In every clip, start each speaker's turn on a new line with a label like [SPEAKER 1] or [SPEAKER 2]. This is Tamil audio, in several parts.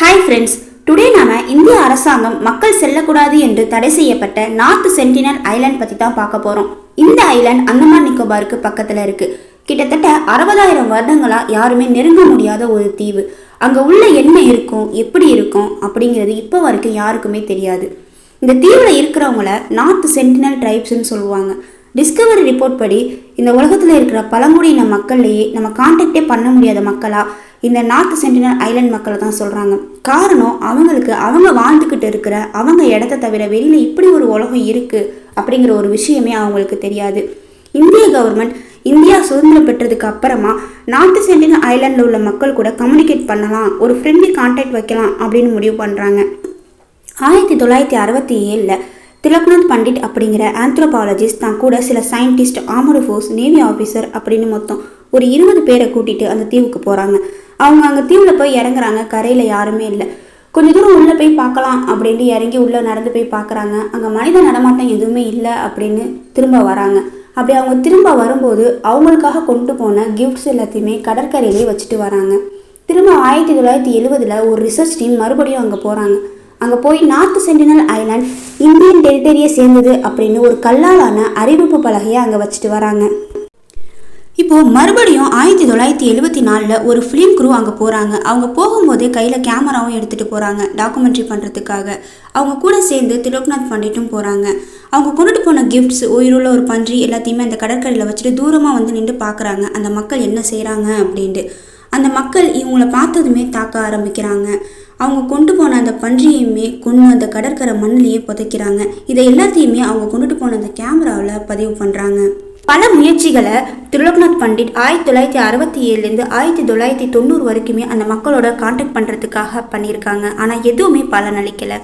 [SPEAKER 1] ஹாய் ஃப்ரெண்ட்ஸ் டுடே நாம இந்திய அரசாங்கம் மக்கள் செல்லக்கூடாது என்று தடை செய்யப்பட்ட நார்த் சென்டினல் ஐலாண்ட் பற்றி தான் பார்க்க போகிறோம் இந்த ஐலாண்ட் அந்தமான் நிக்கோபாருக்கு பக்கத்தில் இருக்கு. கிட்டத்தட்ட அறுபதாயிரம் வருடங்களா யாருமே நெருங்க முடியாத ஒரு தீவு. அங்கே உள்ள என்ன இருக்கும் எப்படி இருக்கும் அப்படிங்கிறது இப்போ வரைக்கும் யாருக்குமே தெரியாது. இந்த தீவில் இருக்கிறவங்கள நார்த் சென்டினல் ட்ரைப்ஸ்னு சொல்லுவாங்க. டிஸ்கவரி ரிப்போர்ட் படி இந்த உலகத்தில் இருக்கிற பழங்குடியின மக்கள்லேயே நம்ம கான்டாக்டே பண்ண முடியாத மக்களா இந்த நார்த் சென்டினல் ஐலண்ட் மக்களை தான் சொல்கிறாங்க காரணம் அவங்களுக்கு அவங்க வாழ்ந்துக்கிட்டு இருக்கிற அவங்க இடத்த தவிர வெளியில் இப்படி ஒரு உலகம் இருக்குது அப்படிங்கிற ஒரு விஷயமே அவங்களுக்கு தெரியாது. இந்திய கவர்மெண்ட் இந்தியா சுதந்திரம் பெற்றதுக்கு அப்புறமா நார்த் சென்டினல் ஐலாண்டில் உள்ள மக்கள் கூட கம்யூனிகேட் பண்ணலாம் ஒரு ஃப்ரெண்ட்லி கான்டாக்ட் வைக்கலாம் அப்படின்னு முடிவு பண்ணுறாங்க ஆயிரத்தி தொள்ளாயிரத்தி அறுபத்தி ஏழில் திலக்நாத் பண்டிட் அப்படிங்கிற ஆந்த்ரோபாலஜிஸ்ட் தான் கூட சில scientist armed force navy officer அப்படின்னு மொத்தம் ஒரு இருபது பேரை கூட்டிகிட்டு அந்த தீவுக்கு போகிறாங்க அவங்க அங்கே தீவில் போய் இறங்குறாங்க. கரையில் யாருமே இல்லை. கொஞ்சம் தூரம் உள்ளே போய் பார்க்கலாம் அப்படின்ட்டு இறங்கி உள்ளே நடந்து போய் பார்க்குறாங்க. அங்கே மனித நடமாட்டம் எதுவுமே இல்லை அப்படின்னு திரும்ப வராங்க. அப்படி அவங்க திரும்ப வரும்போது அவங்களுக்காக கொண்டு போன கிஃப்ட்ஸ் எல்லாத்தையுமே கடற்கரையிலே வச்சுட்டு வராங்க. திரும்ப ஆயிரத்தி தொள்ளாயிரத்தி எழுவதில் ஒரு ரிசர்ச் டீம் மறுபடியும் அங்கே போகிறாங்க அங்கே போய் நார்த் சென்டினல் ஐலாண்ட் இந்தியன் டெரிட்டரியை சேர்ந்தது அப்படின்னு ஒரு கல்லாலான அறிவிப்பு பலகையை அங்கே வச்சுட்டு வராங்க. இப்போ மறுபடியும் ஆயிரத்தி தொள்ளாயிரத்தி எழுபத்தி நாலில் ஒரு ஃபிலிம் குரூ அங்கே போகிறாங்க அவங்க போகும்போதே கையில் கேமராவும் எடுத்துகிட்டு போகிறாங்க டாக்குமெண்ட்ரி பண்ணுறதுக்காக அவங்க கூட சேர்ந்து திலோக்நாத் பண்டிட்டும் போகிறாங்க அவங்க கொண்டுட்டு போன கிஃப்ட்ஸ் உயிருள்ள ஒரு பன்றி எல்லாத்தையுமே அந்த கடற்கரையில் வச்சுட்டு தூரமாக வந்து நின்று பார்க்குறாங்க அந்த மக்கள் என்ன செய்கிறாங்க அப்படின்ட்டு. அந்த மக்கள் இவங்கள பார்த்ததுமே தாக்க ஆரம்பிக்கிறாங்க. அவங்க கொண்டு போன அந்த பன்றியையுமே கொண்டு அந்த கடற்கரை மண்ணிலேயே புதைக்கிறாங்க. இதை எல்லாத்தையுமே அவங்க கொண்டுட்டு போன அந்த கேமராவில் பதிவு பண்ணுறாங்க பல முயற்சிகளை திருலோக்நாத் பண்டிட் ஆயிரத்தி தொள்ளாயிரத்தி அறுபத்தி ஏழுலேருந்து ஆயிரத்தி தொள்ளாயிரத்தி தொண்ணூறு வரைக்குமே அந்த மக்களோட காண்டாக்ட் பண்ணுறதுக்காக பண்ணியிருக்காங்க. ஆனால் எதுவுமே பலனளிக்கலை.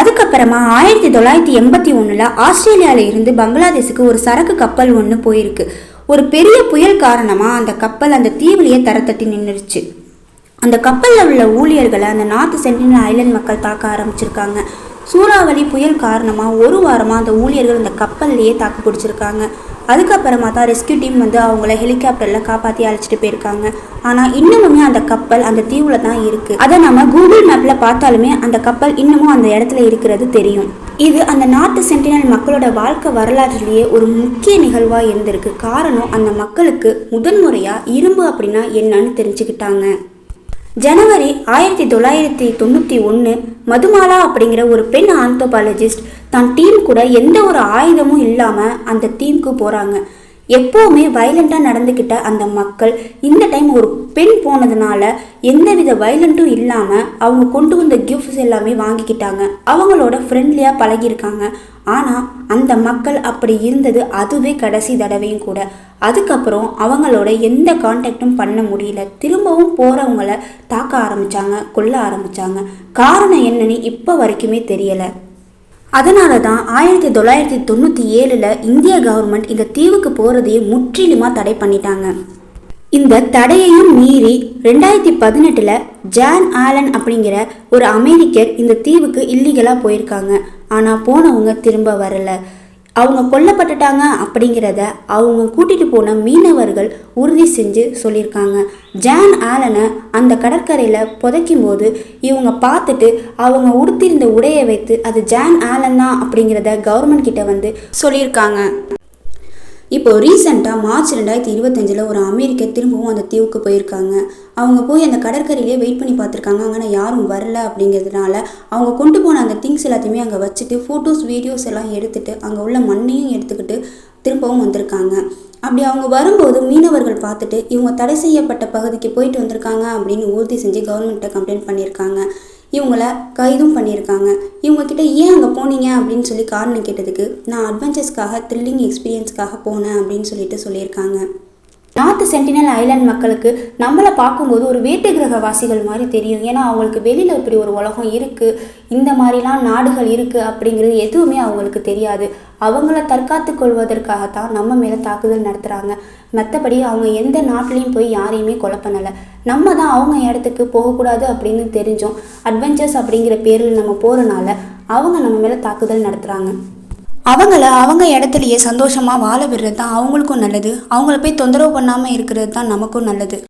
[SPEAKER 1] அதுக்கப்புறமா ஆயிரத்தி தொள்ளாயிரத்தி எண்பத்தி ஒன்றில் ஆஸ்திரேலியாவில் இருந்து பங்களாதேஷுக்கு ஒரு சரக்கு கப்பல் ஒன்று போயிருக்கு. ஒரு பெரிய புயல் காரணமாக அந்த கப்பல் அந்த தீவிலேயே தரத்தட்டி நின்றுச்சு அந்த கப்பலில் உள்ள ஊழியர்களை அந்த நார்த் சென்டினல் ஐலண்ட் மக்கள் தாக்க ஆரம்பிச்சிருக்காங்க. சூறாவளி புயல் காரணமாக ஒரு வாரமாக அந்த ஊழியர்கள் அந்த கப்பல்லையே தாக்கு பிடிச்சிருக்காங்க. அதுக்கப்புறமா தான் ரெஸ்கியூ டீம் வந்து அவங்கள ஹெலிகாப்டரில் காப்பாற்றி அழைச்சிட்டு போயிருக்காங்க. ஆனால் இன்னமுமே அந்த கப்பல் அந்த தீவில் தான் இருக்குது அதை நம்ம கூகுள் மேப்பில் பார்த்தாலுமே அந்த கப்பல் இன்னமும் அந்த இடத்துல இருக்கிறது தெரியும். இது அந்த நார்த்து சென்டினல் மக்களோட வாழ்க்கை வரலாற்றிலேயே ஒரு முக்கிய நிகழ்வாக இருந்திருக்கு. காரணம் அந்த மக்களுக்கு முதன்முறையாக இரும்பு அப்படின்னா என்னன்னு தெரிஞ்சுக்கிட்டாங்க. ஜனவரி ஆயிரத்தி தொள்ளாயிரத்தி தொண்ணூற்றி ஒன்று மதுமாலா அப்படிங்கிற ஒரு பெண் ஆந்தோபாலஜிஸ்ட் தன் டீம் கூட எந்த ஒரு ஆயுதமும் இல்லாமல் அந்த டீமுக்கு போகிறாங்க எப்போவுமே வயலண்ட்டாக நடந்துக்கிட்ட அந்த மக்கள் இந்த டைம் ஒரு பெண் போனதுனால எந்தவித வயலண்ட்டும் இல்லாமல் அவங்க கொண்டு வந்த கிஃப்ட்ஸ் எல்லாமே வாங்கிக்கிட்டாங்க. அவங்களோட ஃப்ரெண்ட்லியாக பழகியிருக்காங்க. ஆனால் அந்த மக்கள் அப்படி இருந்தது அதுவே கடைசி தடவையும் கூட. அதுக்கப்புறம் அவங்களோட எந்த காண்டாக்டும் பண்ண முடியல. திரும்பவும் போகிறவங்கள தாக்க ஆரம்பித்தாங்க கொல்ல ஆரம்பித்தாங்க காரணம் என்னன்னு இப்போ வரைக்குமே தெரியலை. அதனால தான் ஆயிரத்தி தொள்ளாயிரத்தி தொண்ணூற்றி ஏழில் இந்திய கவர்மெண்ட் இந்த தீவுக்கு போகிறதையே முற்றிலுமாக தடை பண்ணிட்டாங்க. இந்த தடையையும் மீறி ரெண்டாயிரத்தி பதினெட்டில் ஜான் ஆலன் அப்படிங்கிற ஒரு அமெரிக்கர் இந்த தீவுக்கு இல்லீகலாக போயிருக்காங்க. ஆனால் போனவங்க திரும்ப வரலை. அவங்க கொல்லப்பட்டுட்டாங்க அப்படிங்கிறத அவங்க கூட்டிகிட்டு போன மீனவர்கள் உறுதி செஞ்சு சொல்லியிருக்காங்க. ஜான் ஆலனை அந்த கடற்கரையில் புதைக்கும் போது இவங்க பார்த்துட்டு அவங்க உடுத்திருந்த உடையை வைத்து அது ஜான் ஆலன் தான் அப்படிங்கிறத கவர்மெண்ட் கிட்ட வந்து சொல்லியிருக்காங்க. இப்போ ரீசெண்டாக மார்ச் ரெண்டாயிரத்தி இருபத்தஞ்சில் ஒரு அமெரிக்க திரும்பவும் அந்த தீவுக்கு போயிருக்காங்க. அவங்க போய் அந்த கடற்கரையிலே வெயிட் பண்ணி பார்த்துருக்காங்க. ஆனால் யாரும் வரல அப்படிங்கிறதுனால அவங்க கொண்டு போன அந்த திங்ஸ் எல்லாத்தையுமே அங்கே வச்சுட்டு ஃபோட்டோஸ் வீடியோஸ் எல்லாம் எடுத்துட்டு அங்கே உள்ள மண்ணையும் எடுத்துக்கிட்டு திரும்பவும் வந்திருக்காங்க. அப்படி அவங்க வரும்போது மீனவர்கள் பார்த்துட்டு இவங்க தடை செய்யப்பட்ட பகுதிக்கு போயிட்டு வந்திருக்காங்க அப்படின்னு உறுதி செஞ்சு கவர்மெண்ட்டை கம்ப்ளைண்ட் பண்ணியிருக்காங்க. இவங்கள கைதும் பண்ணியிருக்காங்க. இவங்கக்கிட்ட ஏன் அங்கே போனீங்க அப்படின்னு சொல்லி காரணம் கேட்டதுக்கு நான் அட்வென்ச்சர்ஸ்க்காக த்ரில்லிங் எக்ஸ்பீரியன்ஸ்க்காக போனேன் அப்படின்னு சொல்லிட்டு சொல்லியிருக்காங்க. நார்த்து சென்டினல் ஐலாண்ட் மக்களுக்கு நம்மளை பார்க்கும்போது ஒரு வேட்டு கிரக வாசிகள் மாதிரி தெரியும். ஏன்னா அவங்களுக்கு வெளியில் இப்படி ஒரு உலகம் இருக்குது இந்த மாதிரிலாம் நாடுகள் இருக்குது அப்படிங்கிறது எதுவுமே அவங்களுக்கு தெரியாது. அவங்கள தற்காத்து கொள்வதற்காகத்தான் நம்ம மேலே தாக்குதல் நடத்துகிறாங்க மற்றபடி அவங்க எந்த நாட்டிலையும் போய் யாரையுமே கொலை பண்ணலை. நம்ம தான் அவங்க இடத்துக்கு போகக்கூடாது அப்படின்னு தெரிஞ்சோம். அட்வென்ச்சர்ஸ் அப்படிங்கிற பேரில் நம்ம போகிறனால அவங்க நம்ம மேலே தாக்குதல் நடத்துகிறாங்க அவங்கள அவங்க இடத்துலையே சந்தோஷமாக வாழ விடுறது தான் அவங்களுக்கும் நல்லது. அவங்கள போய் தொந்தரவு பண்ணாமல் இருக்கிறது தான் நமக்கும் நல்லது.